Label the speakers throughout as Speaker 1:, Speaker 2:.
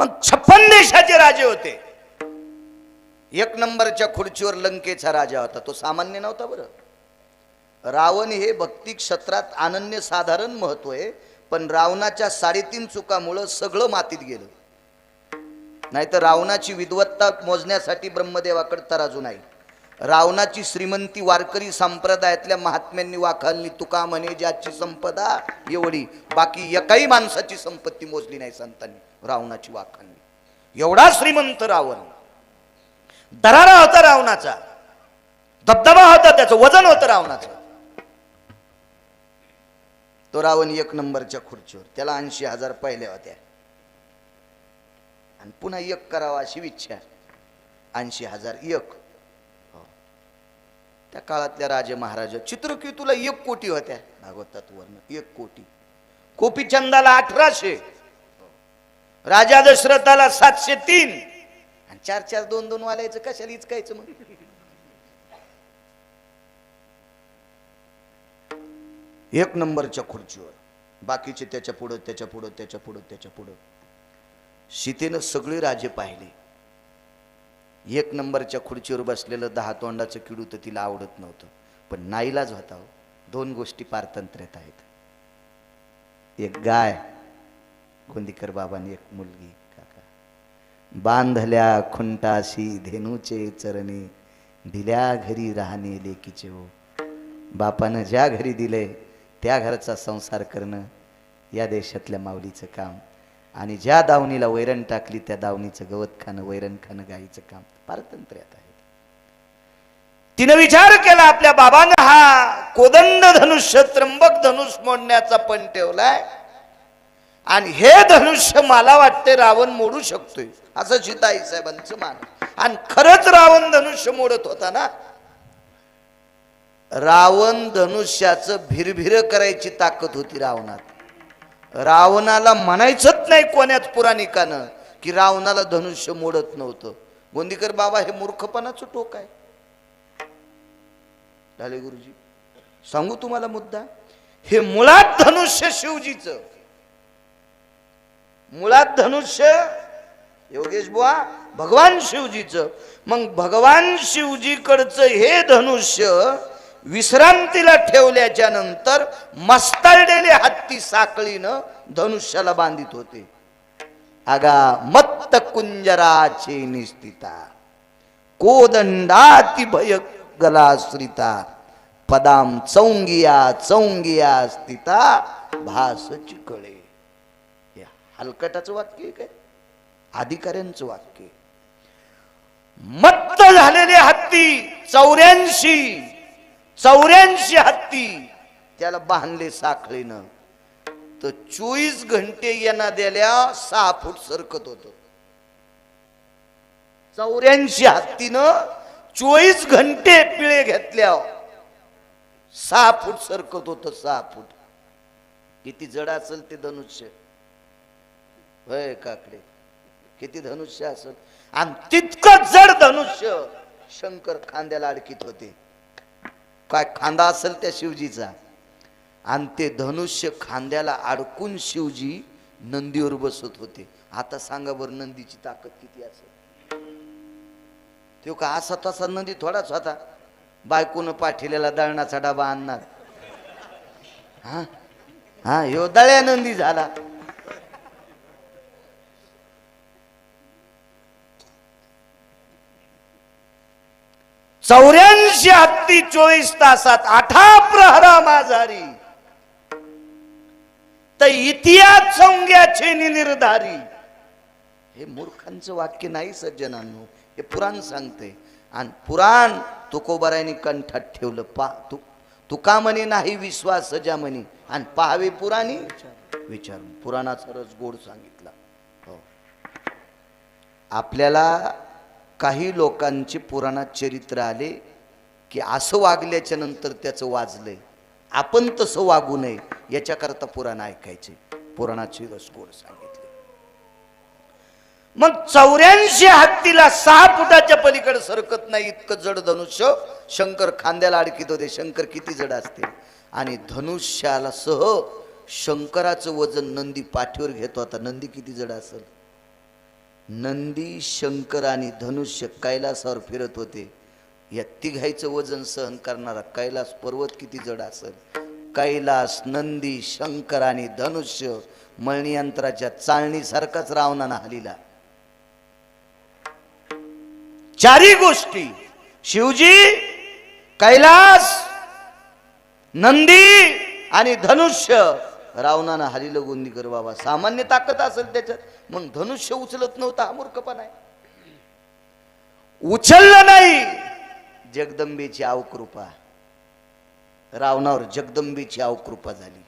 Speaker 1: मग छप्पन देशाचे राजे होते. एक नंबरच्या खुर्चीवर लंकेचा राजा होता. तो सामान्य नव्हता बरं. रावण हे भक्ती क्षेत्रात अनन्य साधारण महत्त्व आहे पण रावणाच्या साडेतीन चुकामुळं सगळं मातीत गेलं. नाहीतर रावणाची विद्वत्ता मोजण्यासाठी ब्रह्मदेवाकडे तराजू नाही. रावणाची श्रीमंती वारकरी संप्रदायातल्या महात्म्यांनी वाखाणली तुका म्हणे ज्याची संपदा एवढी बाकी एकाही माणसाची संपत्ती मोजली नाही संतांनी. रावणाची वाखाणली एवढा श्रीमंत रावण. दरारा होता रावणाचा. धबधबा होता त्याचं वजन होतं रावणाचं. तो रावण एक नंबरच्या खुर्चीवर त्याला ऐंशी हजार पहिल्या होत्या. आणि पुन्हा एक करावा अशी इच्छा. ऐंशी हजार एक. हो. त्या काळातल्या राजे महाराजा चित्रकेतूला एक कोटी होत्या. भागवतात वर्ण एक कोटी. कोपीचंदाला अठराशे. राजा दशरथाला सातशे तीन. आणि चार चार दोन दोन वालायचं कशाला इचकायचं मग? एक नंबरच्या खुर्चीवर बाकीचे त्याच्या पुढं त्याच्या पुढं त्याच्या पुढं त्याच्या पुढं. सीतेनं सगळे राजे पाहिले. एक नंबरच्या खुर्चीवर बसलेलं दहा तोंडाचं किडू तर तिला आवडत नव्हतं. पण नाईलाज होता हो. दोन गोष्टी पारतंत्र्यात आहेत. एक गाय. गोंदीकर बाबांनी एक मुलगी काका. बांधल्या खुंटाशी धेनूचे चरणे दिल्या घरी राहणे लेकीचे हो. बापानं ज्या घरी दिले त्या घराचा संसार करणं या देशातल्या माऊलीचं काम. आणि ज्या दावणीला वैरण टाकली त्या दावणीचं गवत खाणं वैरण खाणं गाईचं काम. पारतंत्र्यात आहे तिनं विचार केला आपल्या बाबानं हा कोदंड धनुष्य त्र्यंबक धनुष मोडण्याचा पण ठेवलाय. आणि हे धनुष्य मला वाटते रावण मोडू शकतोय. असं चिताई साहेबांचं मान आणि खरंच रावण धनुष्य मोडत होता ना? रावण धनुष्याचं भिरभिर करायची ताकद होती रावणात. रावणाला म्हणायचंच नाही कोण्याच पुराणिकानं की रावणाला धनुष्य मोडत नव्हतं. गोंदीकर बाबा हे मूर्खपणाचं टोक आहे. झाले गुरुजी. सांगू तुम्हाला मुद्दा? हे मुळात धनुष्य शिवजीचं. मुळात धनुष्य योगेश बुवा भगवान शिवजीचं. मग भगवान शिवजीकडचं हे धनुष्य विश्रांतीला ठेवल्याच्या नंतर मस्ताळलेले हत्ती साखळीनं धनुष्याला बांधित होते. आगा मत्त कुंजराचे निस्थिता कोदंडाती भय गलाश्रिता पदाम चौंगिया चौंगिया स्थिता भास चिकळे. हलकटाचं वाक्य काय अधिकाऱ्यांचं वाक्य मत्त झालेले हत्ती चौऱ्याऐंशी चौऱ्याऐंशी हत्ती त्याला बांधले साखळीनं. तर चोवीस घंटे यांना दिल्या सहा फूट सरकत होत. चौऱ्याऐंशी हत्तीनं चोवीस घंटे पिळे घेतल्या. सहा फूट सरकत होत सहा फूट. किती जड असेल ते धनुष्य. होय काकडे. किती धनुष्य असेल. आणि तितकं जड धनुष्य शंकर खांद्याला अडकित होते. काय खांदा असेल त्या शिवजीचा. आणि ते धनुष्य खांद्याला अडकून शिवजी नंदीवर बसत होते. आता सांगा बरं नंदीची ताकद किती असेल? तो का असा तसा नंदी थोडाच होता. बायकोनं पाठिलेला दळणाचा डबा आणणार. हा? हा ह्यो दळ्या नंदी झाला. चौऱ्याऐंशी हत्ती चोवीस तासात आठा प्रहरा माझारी तर इतिहास संज्ञाचे निर्धारी. हे मूर्खांचं वाक्य नाही सज्जनांनो हे पुराण सांगते. आणि पुराण तुकोबारायने कंठात ठेवलं पा तू तुका म्हणे नाही विश्वास सजा म्हणे आणि पाहावे पुराणी? विचारून पुराणाचा रस गोड सांगितला. हो. आपल्याला काही लोकांचे पुराणात चरित्र आले की असं वागल्याच्या नंतर त्याचं वाजलंय. आपण तसं वागू नये याच्याकरता पुराण ऐकायचे. पुराणाची रसगोड सांगितले. मग चौऱ्याऐंशी हत्तीला सहा फुटाच्या पलीकडे सरकत नाही इतकं जड धनुष्य. शंकर खांद्याला अडकीत होते. शंकर किती जड असते? आणि धनुष्याला सह शंकराचं वजन नंदी पाठीवर घेतो. आता नंदी किती जड असेल? नंदी शंकर आणि धनुष्य कैलासावर फिरत होते. या तिघायचं वजन सहन करणारा कैलास पर्वत किती जड असेल. कैलास नंदी शंकर आणि धनुष्य मळणी यंत्राच्या चाळणीसारखाच रावणानं हलीला. चारी गोष्टी. शिवजी कैलास नंदी आणि धनुष्य रावणानं हरिलं गोंदीकर बाबा. सामान्य ताकद असेल त्याच्यात. मग धनुष्य उचलत नव्हता हा मूर्खपणा आहे. उचललं नाही. जगदंबेची अवकृपा रावणावर जगदंबेची अवकृपा झाली.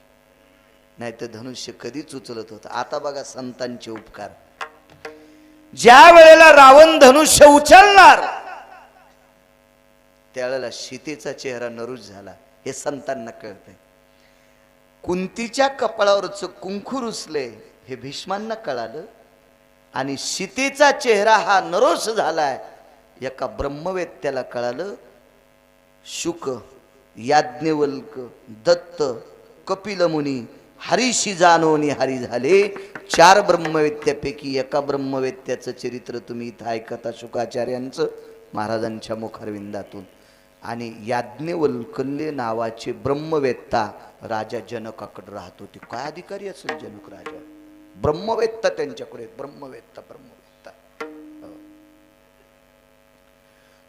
Speaker 1: नाही तर धनुष्य कधीच उचलत होत. आता बघा संतांचे उपकार. ज्या वेळेला रावण धनुष्य उचलणार त्यावेळेला सीतेचा चेहरा नरुज झाला. हे संतांना कळतंय. कुंतीच्या कपाळावरच कुंकू रुसले हे भीष्मांना कळालं. आणि सीतेचा चेहरा हा नरोस झालाय एका ब्रह्मवेत्याला कळालं. शुक याज्ञवल्क दत्त कपिलमुनी हरिशी हरीशी जाणवणी हरी झाले. चार ब्रह्मवेत्यापैकी एका ब्रह्मवेत्याचं चरित्र तुम्ही इथं ऐकता शुकाचार्यांचं महाराजांच्या मुखारविंदातून. आणि याज्ञवल्कल्य नावाचे ब्रह्मवेत्ता राजा जनकाकडे राहत होते. काय अधिकारी असेल जनक राजा? ब्रह्मवेत्ता त्यांच्याकडे ब्रह्मवेत्ता ब्रह्मवेत्ता. हो.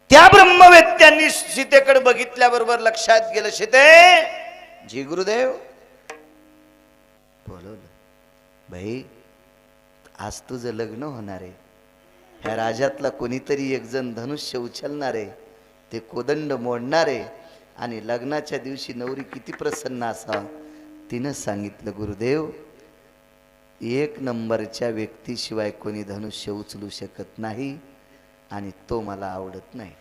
Speaker 1: त्या ब्रह्मवेत्त्यांनी सीतेकडे बघितल्याबरोबर लक्षात गेलं सीते जी गुरुदेव. बोलवलं. भाई आज तुझं लग्न होणार आहे. ह्या राजातला कोणीतरी एक जण धनुष्य उचलणार आहे. ते कोदंड मोडणारे आणि लग्नाच्या दिवशी नवरी किती प्रसन्न असा तिनं सांगितलं गुरुदेव एक नंबरच्या व्यक्तीशिवाय कोणी धनुष्य उचलू शकत नाही आणि तो मला आवडत नाही.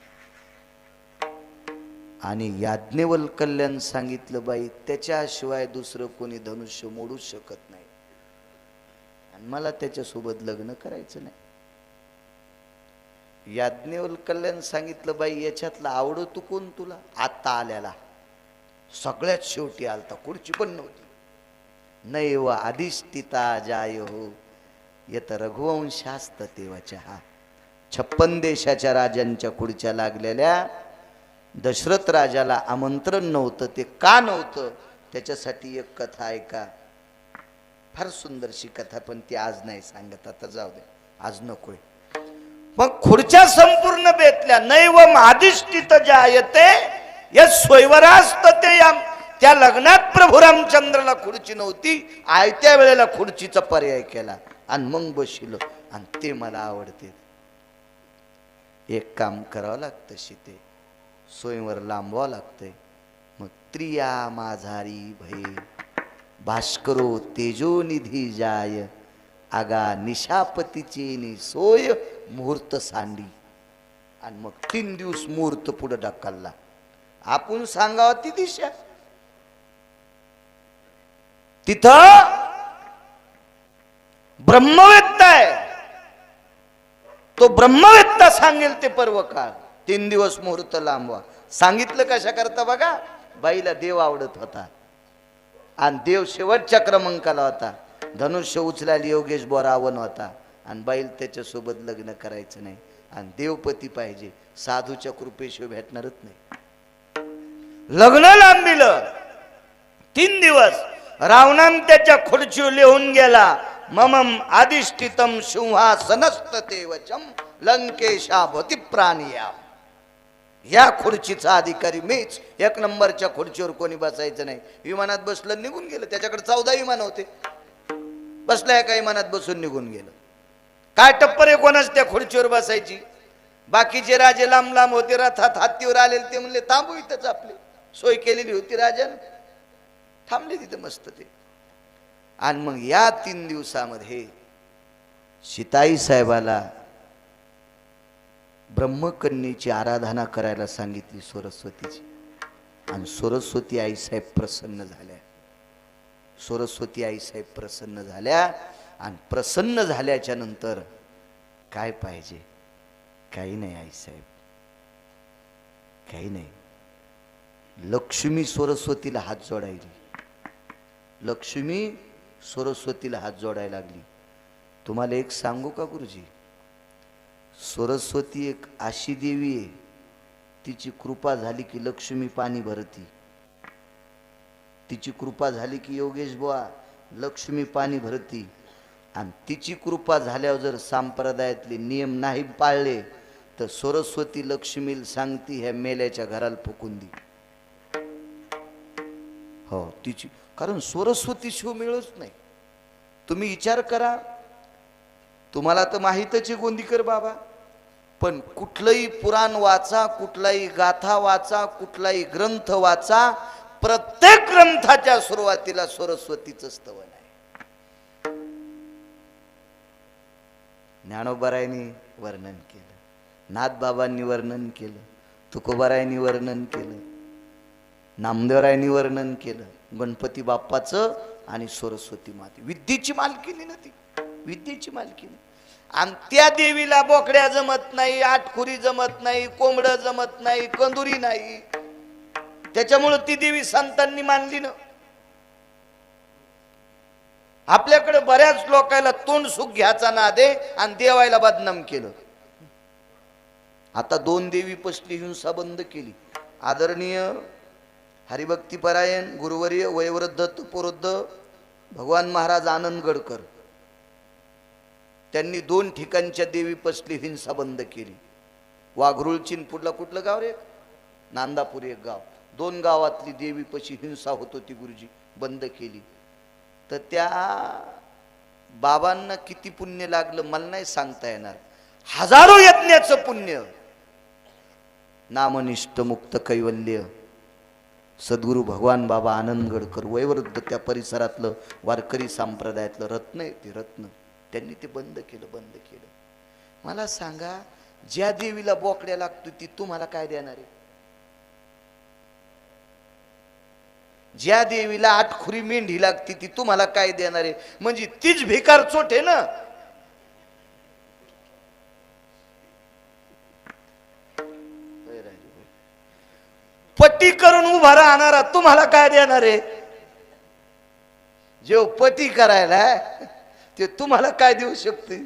Speaker 1: आणि याज्ञवल कल्याण सांगितलं बाई त्याच्याशिवाय दुसरं कोणी धनुष्य मोडूच शकत नाही. आणि मला त्याच्यासोबत लग्न करायचं नाही. याज्ञवल कल्याण सांगितलं बाई याच्यातला आवडतो कोण तुला? आत्ता आल्याला. सगळ्यात शेवटी आलता खुर्ची पण नव्हती. नैव अधिष्ठिता जाय हो येत रघुवंशास्त तेव्हाच्या हा छप्पन देशाच्या राजांच्या खुर्च्या लागलेल्या दशरथ राजाला आमंत्रण नव्हतं ते का नव्हतं? त्याच्यासाठी एक कथा ऐका फार सुंदरशी कथा पण ती आज नाही सांगत आता जाऊ दे. आज नकोय मग खुर्च्या संपूर्ण बेतल्या नैव अधिष्ठित जायते या स्वयंवरास्त ते या त्या लग्नात प्रभू रामचंद्राला खुर्ची नव्हती आयत्या वेळेला खुर्चीचा पर्याय केला. आणि मग बसिलो आणि ते मला आवडते. एक काम करावं लागतं शिते. स्वयंवर लांबवावं लागतंय. मग त्रिया माझारी भय भास्करो तेजोनिधी जाय आगा निशापतीची नि सोय मुहूर्त सांडी. आणि मग तीन दिवस मुहूर्त पुढे ढकलला. आपण सांगावं ती दिशा. तिथं ब्रह्मवेत्ता आहे. तो ब्रह्मवेत्ता सांगेल ते पर्व काळ तीन दिवस मुहूर्त लांबवा. सांगितलं कशा करता बघा? बाईला देव आवडत होता. आणि देव शेवटच्या क्रमांकाला होता. धनुष्य उचलायला योगेश बोरावन होता. आणि बाईल त्याच्यासोबत लग्न करायचं नाही. आणि देवपती पाहिजे. साधूच्या कृपेशिवाय भेटणारच नाही. लग्न लांबिलं. तीन दिवस. रावणान त्याच्या खुर्चीवर लिहून गेला ममम आदिष्टितम सिंहासनस्त तेवचम लंकेशा भोती प्राणिया. या खुर्चीचा अधिकारी मीच. एक नंबरच्या खुर्चीवर कोणी बसायचं नाही. विमानात बसलं निघून गेलं. त्याच्याकडे चौदा विमान होते. बसल्या एका विमानात बसून निघून गेलं. काय टप्पर आहे कोणाच त्या खुर्चीवर बसायची? बाकीचे राजे लांब लांब होते रथात हत्तीवर आलेले ते म्हणले थांबू इथंच आपली. सोय केलेली होती राजाने. थांबले तिथं मस्त ते. आणि मग या तीन दिवसामध्ये सीताई साहेबाला ब्रह्मकन्येची आराधना करायला सांगितली सरस्वतीची. आणि सरस्वती आईसाहेब प्रसन्न झाल्या. सरस्वती आईसाहेब प्रसन्न झाल्या. आणि प्रसन्न झाल्याच्यानंतर काय पाहिजे? काही नाही आईसाहेब काही नाही. लक्ष्मी सरस्वतीला हात जोडायली. लक्ष्मी सरस्वतीला हात जोडायला लागली. तुम्हाला एक सांगू का गुरुजी? सरस्वती एक अशी देवी आहे. तिची कृपा झाली की लक्ष्मी पाणी भरती. तिची कृपा झाली की योगेश बुवा लक्ष्मी पाणी भरती. आणि तिची कृपा झाल्यावर जर संप्रदायातले नियम नाही पाळले तर सरस्वती लक्ष्मीला सांगती ह्या मेल्याच्या घराला फुकून दी. हो तिची कारण सरस्वती शिव मिळूच नाही. तुम्ही विचार करा. तुम्हाला तर माहीतच आहे गोंदीकर बाबा. पण कुठलंही पुराण वाचा कुठलाही गाथा वाचा कुठलाही ग्रंथ वाचा प्रत्येक ग्रंथाच्या सुरुवातीला सरस्वतीचं स्तवन आहे. ज्ञानोबरायांनी वर्णन केलं. नाथबाबांनी वर्णन केलं. तुकोबारायांनी वर्णन केलं. नामदेवरायांनी वर्णन केलं. गणपती बाप्पाचं आणि सरस्वती माते विद्येची मालकीनी ना ती. विद्येची मालकीनी. आणि त्या देवीला बोकड्या जमत नाही आठखुरी जमत नाही कोंबडं जमत नाही कंदुरी नाही. त्याच्यामुळं ती देवी संतांनी मानली ना. आपल्याकडे बऱ्याच लोकांना तोंड सुख घ्यायचा ना दे आणि देवायला बदनाम केलं. आता दोन देवी पसली हिंसा बंद केली. आदरणीय हरिभक्तीपरायण गुरुवर्य वयवृद्ध पुरुद्ध भगवान महाराज आनंद गडकर. त्यांनी दोन ठिकाणच्या देवी पसली हिंसा बंद केली. वाघरुळचीन पुढला कुठलं गाव रे? नांदापूर एक गाव. दोन गावातली देवी पशी हिंसा होत होती गुरुजी. बंद केली. तर त्या बाबांना किती पुण्य लागलं मला नाही सांगता येणार. हजारो यज्ञाचं पुण्य. नामनिष्ठ मुक्त कैवल्य. सद्गुरू भगवान बाबा आनंदगडकर वयवृद्ध त्या परिसरातलं वारकरी संप्रदायातलं रत्न आहे ते रत्न. त्यांनी ते बंद केलं बंद केलं. मला सांगा ज्या देवीला बोकड्या लागतो ती तुम्हाला काय देणार आहे? ज्या देवीला आठखुरी मेंढी लागते ती तुम्हाला काय देणार आहे? म्हणजे तीच भिकार चोट आहे ना? पटी करून उभा राहणारा तुम्हाला काय देणार आहे? जेव पती करायला ते तुम्हाला काय देऊ शकते?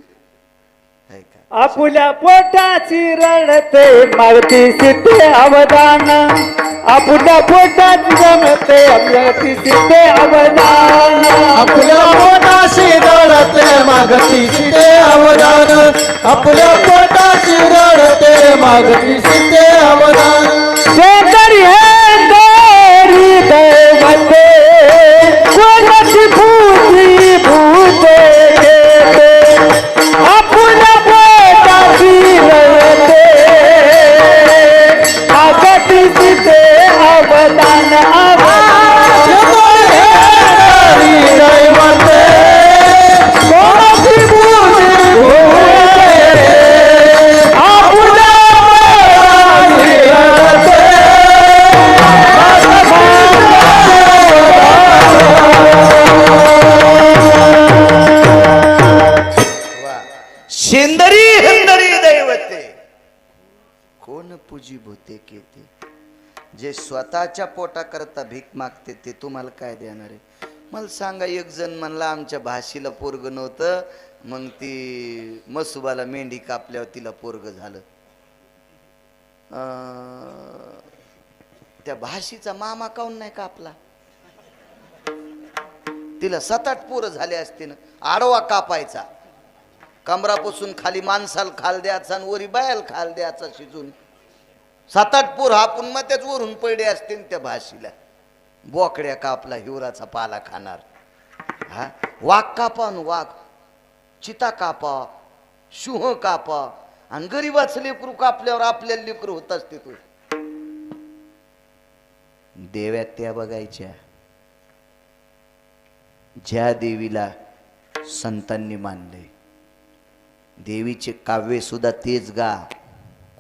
Speaker 2: आपुल्या पोटाची रडते मारती सिद्धे अवदान आपुल्या पोटाची रडते मारती सिद्धे अवदान
Speaker 3: आपल्या पोटाशी रडते मागती
Speaker 2: सिद्धे अवदान
Speaker 3: भूते
Speaker 1: केते जे स्वतःच्या पोटा करता भीक मागते ते तुम्हाला काय देणार आहे? मला सांगा एक जण म्हणला आमच्या भाषेला पोरग नव्हतं. मग ती मसुबाला मेंढी कापल्यावर तिला पोरग झालं. अं, त्या भाषेचा मामा काऊन नाही कापला? तिला सात आठ पोरं झाले असते ना आडवा कापायचा. कमरापासून खाली माणसाला खाल द्यायचा आणि वरी बायाला खाल द्यायचा शिजून. सात आठ पोर आपण मग त्याच वरून पडले असतील त्या भाषेला. बोकड्या कापला हिवराचा पाला खाणार. हा? वाघ कापा न वाघ. चिता कापा शुह कापा. आणि गरीबाच लेकरू कापल्यावर आपल्याला लेकरू होत असते तू. देव्यात त्या बघायच्या. ज्या देवीला संतांनी मानले देवीचे काव्य सुद्धा तेच गा.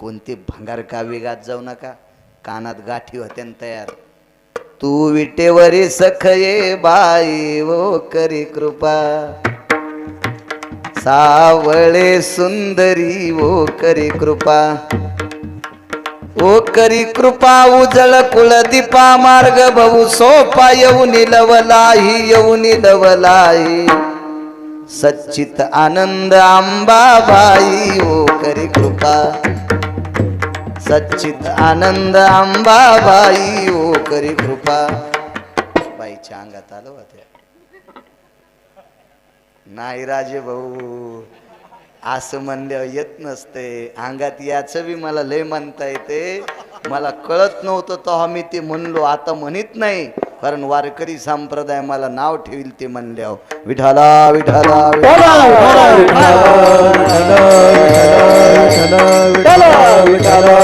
Speaker 1: कोणते भंगार काव्य गात जाऊ नका. कानात गाठी होत्या न तयार. तू विटेवरी सखये बाई वो करी कृपा. सावळे सुंदरी वो करी कृपा. ओ करी कृपा उजळ कुलदीपा मार्ग भाऊ सोपा येऊन लवलाही येऊन लवलाही सच्चित आनंद अंबाबाई ओ करी कृपा. सच्चित आनंद अंबाबाई ओ करी कृपा. बाईच्या अंगात आलं होत्या नाही राजे भाऊ असं म्हणल्यावर येत नसते. अंगात याचं बी मला लय म्हणता येते. मला कळत नव्हतं तेव्हा मी ते म्हणलो. आता म्हणत नाही. कारण वारकरी संप्रदाय मला नाव ठेवील ते म्हणल्यावर विठाला विठाला विठाला.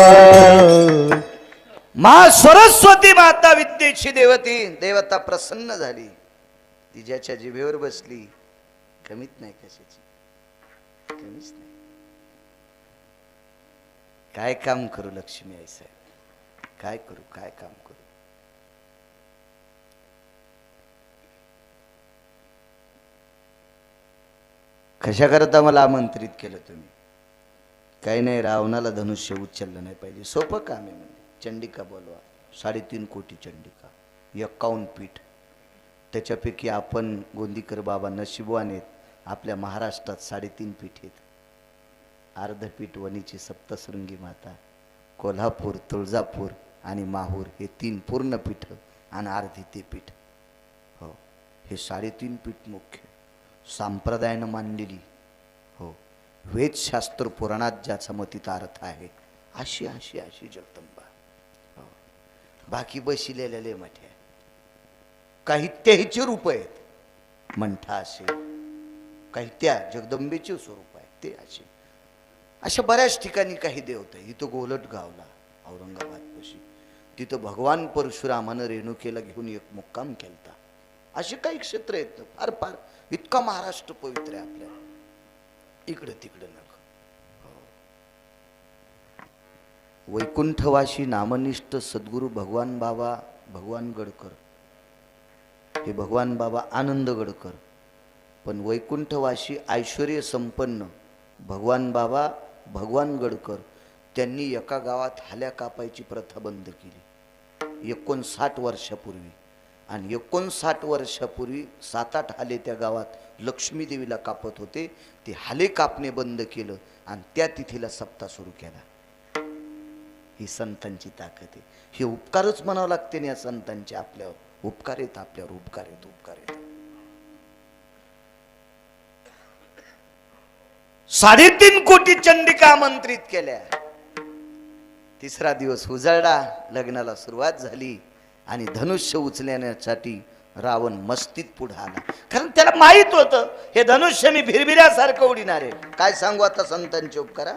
Speaker 1: मा सरस्वती माता विद्येची देवती देवता प्रसन्न झाली. ती ज्याच्या जिभेवर बसली कमीत नाही कशाची. कमीच नाही. काय काम करू लक्ष्मी आई साहेब? काय करू काय काम करू? कशाकरता मला आमंत्रित केलं तुम्ही? काही नाही रावणाला धनुष्य उचललं नाही पाहिजे. सोपं काम आहे म्हणजे. चंडिका बोलवा. साडेतीन कोटी चंडिका. एक्कावन्न पीठ. त्याच्यापैकी आपण गोंदीकर बाबा नशिबवान आहेत. आपल्या महाराष्ट्रात साडेतीन पीठ आहेत. अर्धपीठ वणीची सप्तशृंगी माता कोल्हापूर तुळजापूर आणि माहूर हे तीन पूर्ण पीठ आणि अर्धी ते पीठ. हो. हे साडेतीन पीठ मुख्य. संप्रदायानं मांडलेली. हो. वेदशास्त्र पुराणात ज्याचा मतीत अर्थ आहे अशी अशी अशी जगदंबा. हो. बाकी बसिलेल्या लय काही त्याचे रूप आहेत. मंठा असे. काही त्या जगदंबेचे स्वरूप आहे ते असे. अशा बऱ्याच ठिकाणी काही देवता इथं गोलट गावला औरंगाबाद पशी. तिथं भगवान परशुरामानं रेणुकेला घेऊन एक मुक्काम केलता. अशी काही क्षेत्र आहेत. फार फार. इतका महाराष्ट्र पवित्र आहे आपल्या इकडं तिकडं नक. हो. वैकुंठवाशी नामनिष्ठ सद्गुरू भगवान बाबा भगवान गडकर. हे भगवान बाबा आनंद गडकर. पण वैकुंठवाशी ऐश्वर्य संपन्न भगवान बाबा भगवान गडकर त्यांनी एका गावात हाल्या कापायची प्रथा बंद केली. एकोणसाठ वर्षापूर्वी. आणि एकोणसाठ वर्षापूर्वी सात आठ हाले त्या गावात लक्ष्मी देवीला कापत होते. ते हाले कापणे बंद केलं आणि त्या तिथीला सप्ताह सुरू केला. ही संतांची ताकद आहे. हे उपकारच म्हणावं लागते ना या संतांचे आपल्यावर. उपकार येत आपल्यावर उपकार येत उपकार येत. साडेतीन कोटी चंडिका आमंत्रित केल्या. तिसरा दिवस उजळला लग्नाला सुरुवात झाली. आणि धनुष्य उचलण्यासाठी रावण मस्तीत पुढे आला. कारण त्याला माहीत होतं हे धनुष्य मी भिरभिऱ्यासारखं उडीणार आहे. काय सांगू आता संतांचे उपकारा?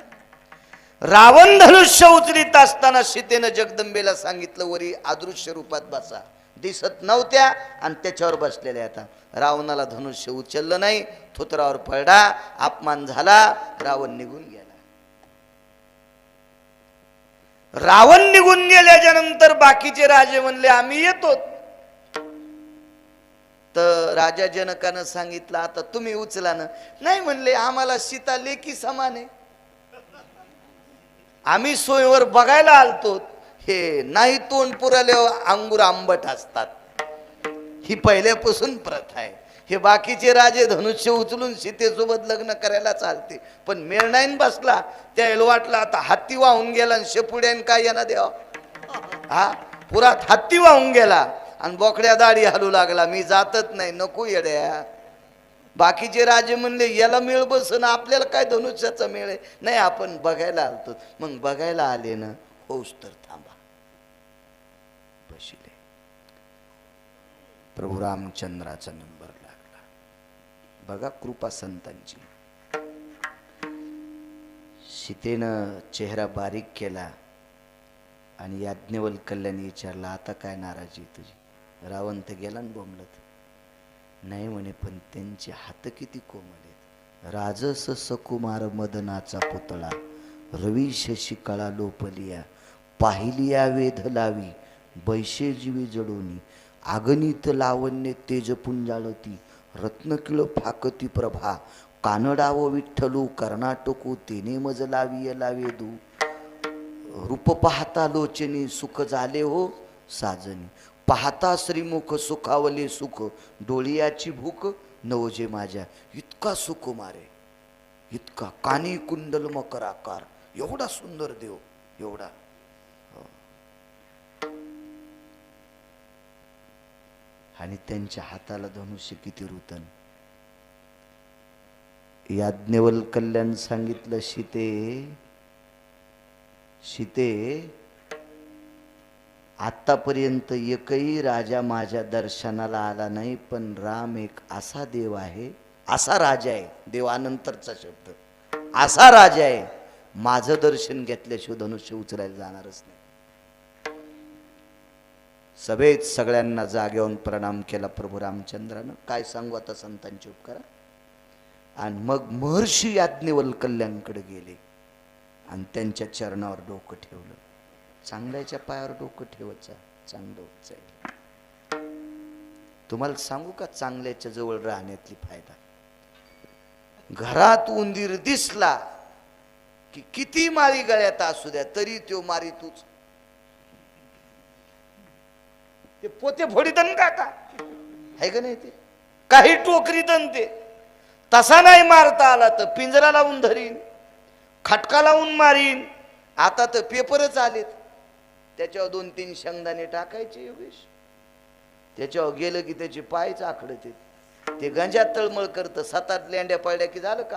Speaker 1: रावण धनुष्य उचलीत असताना सीतेनं जगदंबेला सांगितलं वरी अदृश्य रूपात बसा. दिसत नव्हत्या आणि त्याच्यावर बसलेल्या आता रावणाला धनुष्य उचललं नाही थुतरावर पडला अपमान झाला रावण निघून गेला. रावण निघून गेल्याच्यानंतर बाकीचे राजे म्हणले आम्ही येतो तर राजा जनकानं सांगितलं आता तुम्ही उचला ना. नाही म्हणले आम्हाला सीता लेखी समान आहे. आम्ही सोयीवर बघायला आलतो हे नाही तोंड पुराले अंगूर आंबट असतात. ही पहिल्यापासून प्रथा आहे. हे बाकीचे राजे धनुष्य उचलून सीतेसोबत लग्न करायला चालते. पण मेळ बसला त्याला वाटलं आता हत्ती वाहून गेला आणि शेपुड्यान काय यांना द्यावा हा? पुरात हत्ती वाहून गेला आणि बोकड्या दाढी हलू लागला. मी जातच नाही नको येड्या. बाकीचे राजे म्हणले याला मेळ बसन आपल्याला काय धनुष्याचा मेळ आहे? नाही आपण बघायला आलतो. मग बघायला आले ना होऊस तर थांबा. बशिले. प्रभू रामचंद्राचा बघा कृपा संतांची. सीतेनं चेहरा बारीक केला आणि याज्ञवल कल्याणी विचारला आता काय नाराजी तुझी? रावण तर गेला ना बोंबलत. नाही म्हणे पण त्यांचे हात किती कोमल आहेत. राजस सकुमार मदनाचा पुतळा रवी शशी कळा लोपलिया पाहिलिया वेध लावी बैशे जीवी जडोनी आगनित लावण्य तेज पुंजाळती रत्नकिळ फाकती प्रभा कानडाव विठ्ठलू कर्नाटकू तेने मज लावी लावेदू रूप पाहता लोचनी सुख झाले हो साजनी. पाहता श्रीमुख सुखावले सुख डोळियाची भूक नवजे माझ्या. इतका सुख मारे इतका कानी कुंडल मकर आकार एवढा सुंदर देव एवढा. आणि त्यांच्या हाताला धनुष्य किती रुतन. याज्ञवल कल्याण सांगितलं सीते सीते आतापर्यंत एकही राजा माझ्या दर्शनाला आला नाही पण राम एक असा देव आहे असा राजा आहे देवानंतरचा शब्द असा राजा आहे माझं दर्शन घेतल्याशिवाय धनुष्य उचलायला जाणारच नाही. सभेत सगळ्यांना जागेवून प्रणाम केला प्रभू रामचंद्रानं. काय सांगू आता संतांची उपकारा? आणि मग महर्षी याज्ञवल कल्याणकडे गेले आणि त्यांच्या चरणावर डोकं ठेवलं. चांगल्याच्या पायावर डोकं ठेवायचं चांगलं होत जाईल तुम्हाला सांगू का चांगल्याच्या जवळ राहण्यातली फायदा? घरात उंदीर दिसला की किती माळी गळ्यात असू द्या तरी तो मारी तूच ते पोते फोडीतन का का आहे का नाही ते? काही टोकरीतन ते. तसा नाही मारता आला तर पिंजरा लावून धरीन खटका लावून मारीन. आता तर पेपरच आलेत. त्याच्यावर दोन तीन शेंगदाणे टाकायचे योगेश त्याच्यावर गेलं की त्याचे पायच आखडते ते गंजात तळमळ करतं. सातात लेंड्या पडल्या की झालं का?